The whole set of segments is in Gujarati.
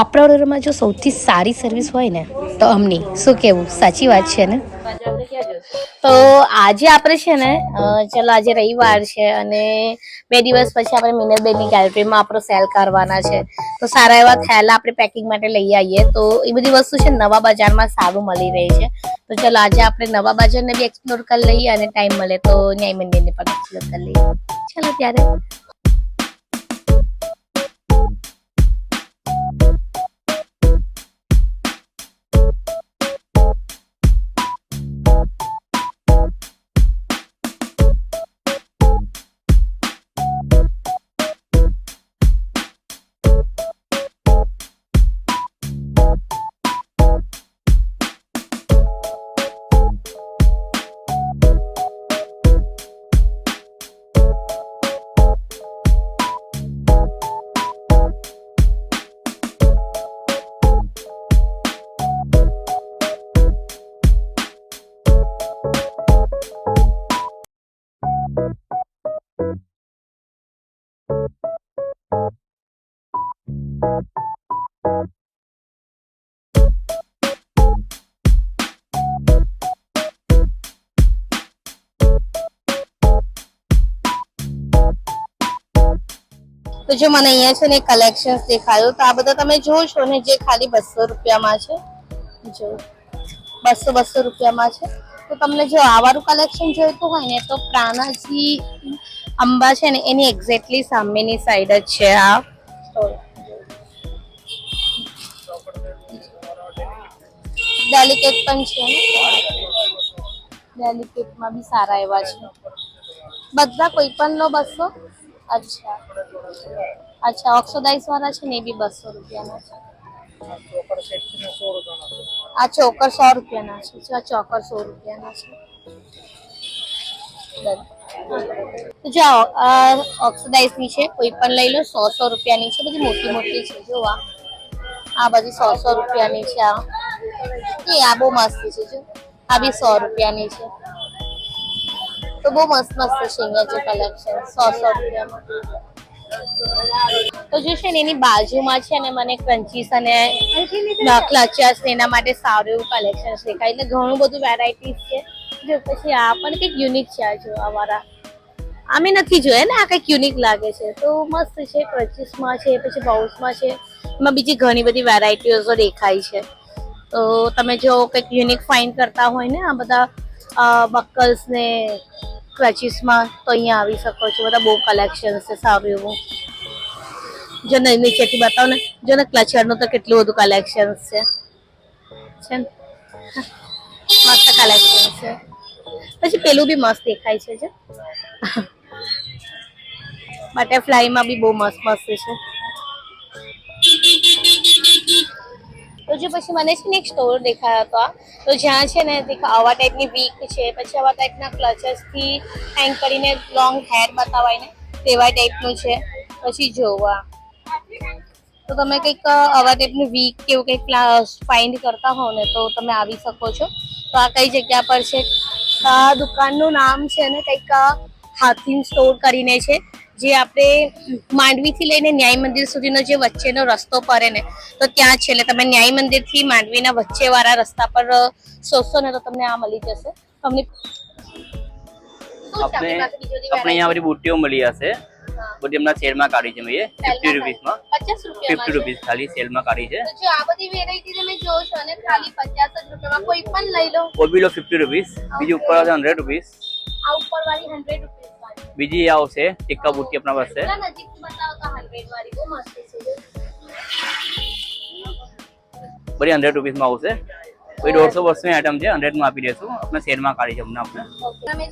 આપણા ઓર્ડરમાં જો સૌથી સારી સર્વિસ હોય ને, તો અમની. શું કેવું? સાચી વાત છે ને? તો આજે આપણે છે ને ચલો આજે રવિવાર છે અને બે દિવસ પછી આપણે મિનલબેનની ગેલેરીમાં આપણો સેલ કરવાના છે. તો સારા એવા થેલા આપણે પેકિંગ માટે લઈ આવીએ. તો એ બધી વસ્તુ છે નવા બજારમાં સારું મળી રહે છે. તો ચલો આજે આપણે નવા બજારને બી એક્સપ્લોર કરી લઈએ અને ટાઈમ મળે તો ન્યાય મંદિરને પણ એક્સપ્લોર કરી લઈએ. ચલો ત્યારે. તો જો મને અહીંયા છે ને કલેક્શન દેખાયું, તો આ બધા તમે જોશો ને જે ખાલી બસો રૂપિયામાં છે. જો બસો બસો રૂપિયામાં છે. તો તમને જો આવારું કલેક્શન જોઈતું હોય ને, તો પ્રાણાજી અંબા છે ને, એની એક્ઝેક્ટલી સામેની સાઈડ જ છે આ. ડેલિકેટ પણ છે ને? ડેલિકેટમાં બી સારા એવા છે. બધા કોઈ પણ લો બસો અચ્છા. અચ્છા ઓક્સોડાઇઝ વાળા છે ને બી બસો રૂપિયાના છે. આ ચોકર સો રૂપિયાના છે. આ ચોકર સો રૂપિયાના છે. જો આ ઓક્સોડાઇઝની છે, કોઈ પણ લઈ લો, સો સો રૂપિયાની છે, બધી મોટી મોટી છે, જો આ. આ બધી સો સો રૂપિયાની છે, આ. એ આ બહુ મસ્ત છે, જો. આ બી સો રૂપિયાની છે. તો બહુ મસ્ત મસ્ત છે કલેક્શન સો સો રૂપિયામાં. તો જો છે ને એની બાજુમાં છે ને મને ક્રંચીસ અને ક્લચર્સ એના માટે સારું એવું કલેક્શન દેખાય એટલે ઘણું બધું વેરાયટીઝ છે. જો પછી આ પણ કંઈક યુનિક છે આ જો અમારા. અમે નથી જોયા ને, આ કંઈક યુનિક લાગે છે. તો મસ્ત છે, ક્રચીસમાં છે, પછી બાઉસમાં છે. એમાં બીજી ઘણી બધી વેરાયટીઓ દેખાય છે. તો તમે જો કંઈક યુનિક ફાઇન કરતા હોય ને, આ બધા બકલ્સ ને ક્રચીસમાં તો અહીંયા આવી શકો છો. બધા બહુ કલેક્શન છે સારું એવું. જો ને નીચેથી બતાવો ને જો ને ક્લચરનું તો કેટલું બધું કલેક્શન છે. છે ને? મસ્ત કલેક્શન છે. પછી પેલું બી મસ્ત દેખાય છે, જો. બટરફ્લાયમાં બી બહુ મસ્ત મસ્ત છે. તો જો પછી મને છે ને એક સ્ટોર દેખાયા હતા તો જ્યાં છે ને આવા ટાઈપની વીક છે, પછી આવા ટાઈપના ક્લચર્સથી હેંગ કરીને લોંગ હેર બતાવાય ને તેવા ટાઈપનું છે. પછી જોવા તો તમે કંઈક આવા ટાઈપની વીક કે એવું કંઈક ફાઇન્ડ કરતા હો ને તો તમે આવી શકો છો. તો આ કઈ જગ્યા પર છે? આ દુકાનનું નામ છે ને કંઈક હાથીન સ્ટોર કરીને છે. જે આપણે માંડવીથી લઈને ન્યાય મંદિર સુધીનો જે વચ્ચેનો રસ્તો પડે ને તો ત્યાં છે એટલે તમે ન્યાય મંદિરથી માંડવીના વચ્ચેવાળા રસ્તા પર શોધશો ને તો તમને આ મળી જશે. તમને આપણે અહીંયા બધી બુટ્ટીઓ મળી જશે. બધી એમના સેલમાં કાઢી છે મેં. ફિફ્ટી રૂપીસમાં ફિફ્ટી રૂપીસ ખાલી સેલમાં કાઢી છે. જો આ બધી વેરાયટી તમે જોવો છો ને ખાલી પચાસ જ રૂપિયામાં કોઈ પણ લઈ લો. ઓબીલો ફિફ્ટી રૂપીસ બીજી ઉપર આવશે હંડ્રેડ રૂપીસ આ ઉપર વાળી હંડ્રેડ રૂપીસ વાળી બીજી આવશે ટીક્કા બુટ્ટી આપણા પાસે. બધી હંડ્રેડ રૂપીસમાં આવશે. કોઈ દોઢસો વર્ષની આઈટમ છે હંડ્રેડમાં આપી દેશું આપણે સેલમાં કાઢી છે અમને આપણે. તમે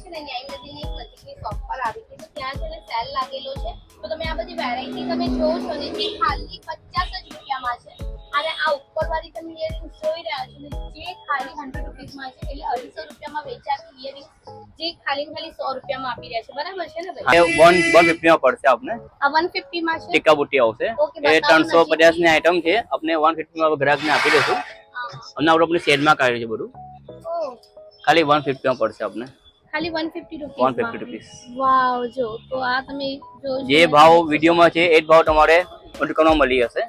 તો આ બધી વેરાયટી તમે જોવો છો ને જે ખાલી પચાસ જ રૂપિયામાં છે. અને આ ઉપર તમે ઇયરિંગ્સ જોઈ રહ્યા જે ખાલી હંડ્રેડ રૂપીસમાં છે એટલે અઢીસો રૂપિયામાં વેચાતી ઇયરિંગ જે ખાલી ખાલી સો રૂપિયામાં આપી રહ્યા છે. બરાબર છે ને ભાઈ? વન વન ફિફ્ટીમાં પડશે આપને. આ વન ફિફ્ટીમાં છે? ટીકા બુટી આવશે. એ ત્રણસો. પચાસની આઈટમ છે. આપણે વન ફિફ્ટીમાં ગ્રાહકને આપી દઈશું. અને આપણે આપણે સેલમાં કાઢ્યું છે બધું. ખાલી વન ફિફ્ટીમાં પડશે આપને. ખાલી one fifty one rupees fifty rupees wow જો. તો આ તમે જો જે ભાવ વિડીયોમાં છે એ જ ભાવ તમારે દુકાનમાં મળી જશે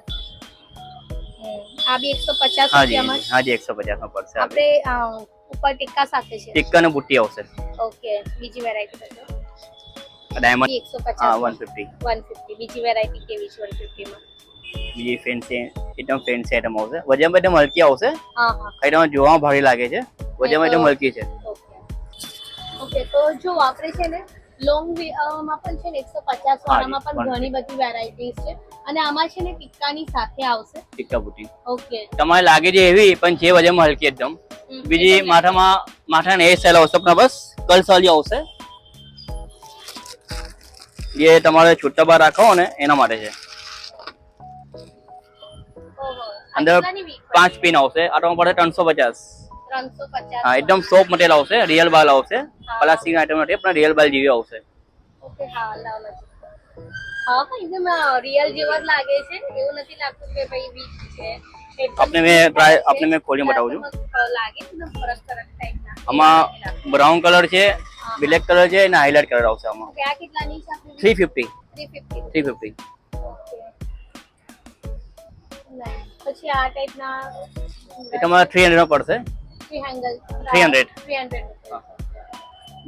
આ બી એકસો પચાસ હાજી રૂપિયામાં હા જી. 150 માં પડશે. આપણે ઉપર ટિક્કા સાથે છે. ટિક્કા ને બુટ્ટી આવશે. ઓકે બીજી વેરાયટી બતાવો ડાયમંડ 150 હા પચાસ વન ફિફ્ટી વન ફિફ્ટી બીજી વેરાયટી કેવી છે વન ફિફ્ટીમાં બીજી ફેન્સી એકદમ ફેન્સી આઈટમ આવશે. વજનમાં એકદમ હલકી આવશે. હા હા. આઈટમ જોવામાં ભારી લાગે છે. વજનમાં એકદમ હલકી છે. ઓકે. તો જો આપણે છે ને લોંગમાં પણ છે ને એકસો પચાસ વાળામાં પણ ઘણી બધી વેરાયટીઝ છે. અને આમાં છે ને ટિક્કાની સાથે આવશે? ટીક્કા બુટી ઓકે. તમારે લાગે છે એવી પણ છે વજનમાં હલકી એકદમ. બીજી માથામાં માથા ને એ સેલ આવશે પણ બસ કલસાલી આવશે. જે તમારે છૂટા બાર રાખો ને એના માટે છે. અંદર પાંચ પિન આવશે. આટમાં પડે ત્રણસો પચાસ. હા એકદમ સોપ મટેલ આવશે. રિયલ બાલ આવશે. પ્લાસ્ટિક આઈટમ નથી પણ રિયલ બાલ જેવી આવશે. ઓકે હા લાવ. હા પણ એકદમ રિયલ જેવા જ લાગે છે. એવું નથી લાગતું કે ભાઈ વીક છે. આપને મેં આપને મેં ખોલીને બતાવું છું. લાગે એકદમ સરસ સરસ ટાઈપના આમાં બ્રાઉન કલર છે બ્લેક કલર છે અને હાઇલાઇટ કલર આવશે આમાં. આ કેટલાની છે આપણી three fifty three fifty three fifty okay. પછી આ ટાઈપના એ તમારે થ્રી હંડ્રેડ પડશે. થ્રી હેંગલ 300.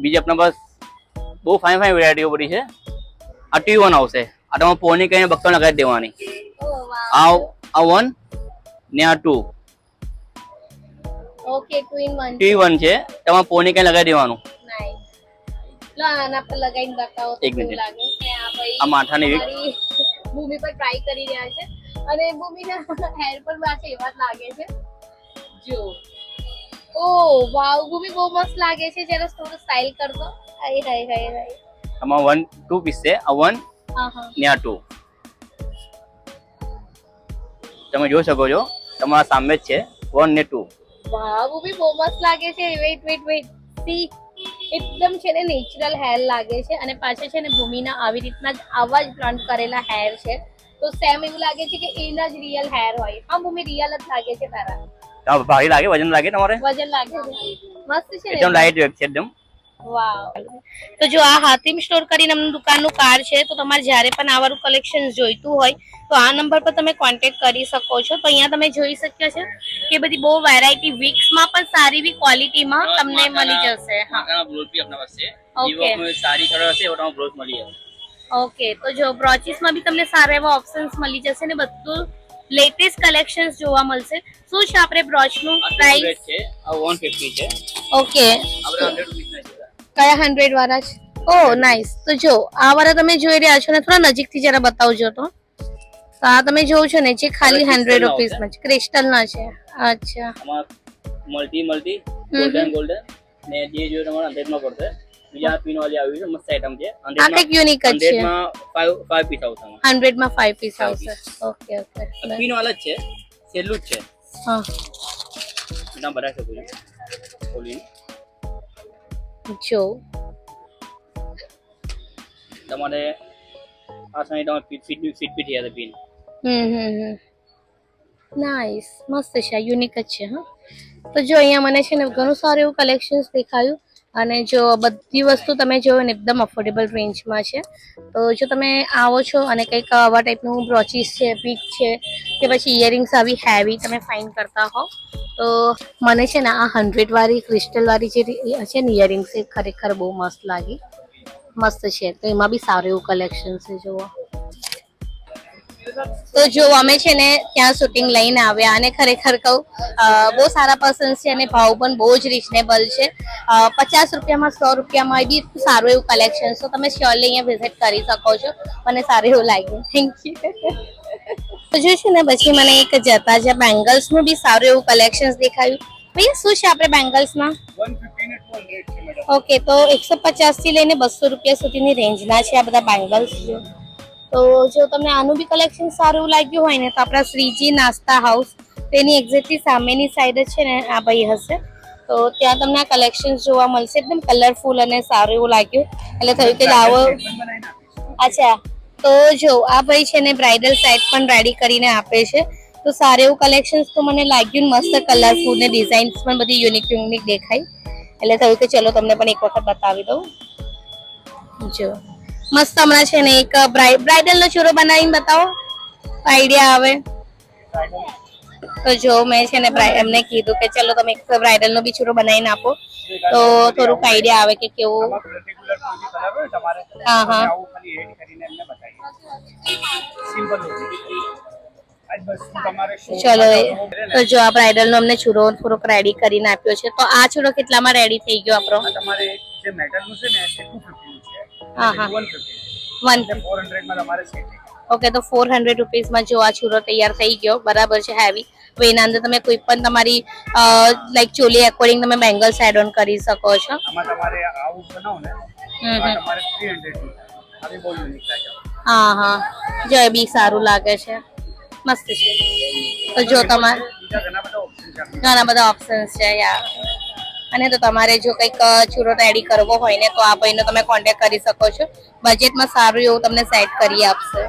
બીજી આપણા બસ બહુ ફાઇન ફાઇન વેરાયટીઓ બધી છે. આ ટી વન આવશે. આ પોની કહીને બક્કર લગાવી દેવાની. આ આ વન ને આ two. Okay two in one T one છે. તમારે પોની કઈ લગાવી દેવાનું. લો આના પર લગાવીને બતાવો એક મિનિટ. લાગે. આ ભાઈ આ માથાની વીક. ભૂમિ પર ટ્રાય કરી રહ્યા છે. અને ભૂમિના હેર પર પાછા એવા જ લાગે છે. જો. ઓ વાવ ભૂમિ બહુ મસ્ત લાગે છે. જરા થોડું સ્ટાઇલ કરતો. હાય હાય હાય હાય. આમાં વન ટુ પીસ છે. આ વન ને આ ટુ તમે જોઈ શકો છો તમારા સામે જ છે. વન ને ટુ વાવ બી બહુ મસ્ત લાગે છે. વેઇટ વેઇટ વેઇટ સી એકદમ છે ને નેચરલ હેર લાગે છે અને પાછળ છે ને ભૂમિના આવી રીતના જ આવા જ બ્લન્ટ કરેલા હેર છે. તો સેમ એવું લાગે છે કે એના જ રિયલ હેર હોય. હા ભૂમિ રિયલ જ લાગે છે તારા. ભારે લાગે વજન લાગે તમારે? વજન લાગે મસ્ત છે એકદમ લાઇટ વેટ છે એકદમ. તો જો આ હાતિમ સ્ટોર કરીને અમને દુકાનનું કાર્ડ છે તો તમારે જ્યારે પણ આવાનું કલેક્શન જોઈતું હોય તો આ નંબર પર તમે કોન્ટેક્ટ કરી શકો છો. તો અહીંયા તમે જોઈ શક્યા છે કે બધી બહુ વેરાયટી વિક્સમાં પણ સારી એવી ક્વોલિટીમાં તમને મળી જશે. ઓકે તો જો બ્રોચીસમાં બી તમને સારા એવા ઓપ્શન્સ મળી જશે ને બધું લેટેસ્ટ કલેક્શન્સ જોવા મળશે. શું છે આપણે બ્રોચનું પ્રાઇસ છે ઓકે આપણે હંડ્રેડ રૂપીસ કયા હંડ્રેડ વાળા છે? ઓ નાઇસ તો જો આ વાળા તમે જોઈ રહ્યા છો ને થોડા નજીકથી જરા બતાવજો તો. તો આ તમે જોવો છો ને જે ખાલી હંડ્રેડ ના રૂપીસમાં છે. ક્રિસ્ટલના છે. અચ્છા. મલ્ટી મલ્ટી ગોલ્ડન ગોલ્ડન ને જે જો તમારે હંડ્રેડમાં પડશે. બીજા પીન વાળી આવી છે મસ્ત આઈટમ છે. આ કંઈક યુનિક જ છે. હંડ્રેડમાં ફાઈવ ફાઈવ પીસ આવશે 100 માં 5 પીસ આવશે. ઓકે ઓકે પીન વાળા જ છે. સેલું જ છે. હા. બધા શકો છો ખોલીને જો તમારે આ સમય તમારે ફિટ ફિટ ફિટ ફિટ થયા pin. Hmm hmm hmm. Nice મસ્ત છે યુનિક જ છે હા. તો જો અહીંયા મને છે ને ઘણું સારું એવું કલેક્શન્સ દેખાયું. અને જો બધી વસ્તુ તમે જોયો ને, એકદમ અફોર્ડેબલ રેન્જમાં છે. તો જો તમે આવો છો અને કંઈક આવા ટાઈપનું બ્રોચીસ છે પીક છે, કે પછી ઇયરિંગ્સ આવી હેવી તમે ફાઇન કરતા હો તો મને છે ને આ હંડ્રેડવાળી ક્રિસ્ટલવાળી જે છે ને ઇયરિંગ્સ એ ખરેખર બહુ મસ્ત લાગી. મસ્ત છે. તો એમાં બી સારું એવું કલેક્શન છે, જુઓ. તો જો અમે છે ને ત્યાં શૂટિંગ લઈને આવ્યા અને ખરેખર કહું બહુ સારા પર્સન છે અને ભાવ પણ બહુ જ રિઝનેબલ છે. પચાસ રૂપિયામાં સો રૂપિયામાં બી સારું એવું કલેક્શન તો તમે શ્યોરલી અહીંયા વિઝિટ કરી શકો છો. મને સારું એવું લાગ્યું. થેન્ક યુ તો જો છે ને પછી મને એક જતા જ્યાં બેંગલ્સનું બી સારું એવું કલેક્શન દેખાયું. ભૈયા શું છે આપણે બેંગલ્સમાં ઓકે તો એકસો પચાસથી લઈને બસો રૂપિયા સુધીની રેન્જના છે આ બધા બેંગલ્સ તો જો તમને આનું બી કલેક્શન સારું એવું લાગ્યું હોય ને તો આપણા શ્રીજી નાસ્તા હાઉસ તેની એક્ઝેક્ટલી સામેની સાઈડ જ છે ને આ ભાઈ હશે. તો ત્યાં તમને આ કલેક્શન જોવા મળશે. એકદમ કલરફુલ અને સારું એવું લાગ્યું. એટલે થયું કે લાવો અચ્છા. તો જો આ ભાઈ છે ને બ્રાઇડલ સેટ પણ રેડી કરીને આપે છે. તો સારું એવું કલેક્શન તો મને લાગ્યું મસ્ત કલરફુલ ને ડિઝાઇન્સ પણ બધી યુનિક યુનિક દેખાય. એટલે થયું કે ચલો તમને પણ એક વખત બતાવી દઉં. જો. મસ્ત હમણાં છે ને એક બ્રાઇડલ નો ચૂરો બનાવીને બતાવો. આઈડિયા આવે. તો જો મેં છે ને એમને કીધું કે ચલો તમે એક બ્રાઇડલ નો બી ચૂરો બનાવીને આપો. તો થોડુંક આઈડિયા આવે કે કેવું. હા, હા. ચલો તો જો આ બ્રાઇડલ નો અમને ચૂરો થોડોક રેડી કરીને આપ્યો છે. તો આ ચૂરો કેટલામાં રેડી થઈ ગયો આપણો? તમારે જે મેટલનું છે ને હા, હા. વન ફોર તમારે સેટ ઓકે તો ફોર હંડ્રેડ રૂપીઝમાં જો આ ચૂરો તૈયાર થઈ ગયો બરાબર છે હેવી તો એના અંદર તમે કોઈ પણ તમારી લાઈક ચોલી એકોર્ડિંગ તમે બેંગલ્સ એડ ઓન કરી શકો છો. આમાં તમારે આવું બનાવો ને હમ તો આ હમ. તમારે થ્રી હંડ્રેડની આવી બહુ યુનિક લાગે હા હા. જો એ બી સારું લાગે છે. મસ્ત છે. તો જો તમારે ઘણા બધા ઓપ્શન્સ છે. યાર અને તો તમારે જો કંઈક ચૂરો રેડી કરવો હોય ને, તો આ ભાઈનો તમે કોન્ટેક્ટ કરી શકો છો. બજેટમાં સારું એવું તમને સેટ કરી આપશે.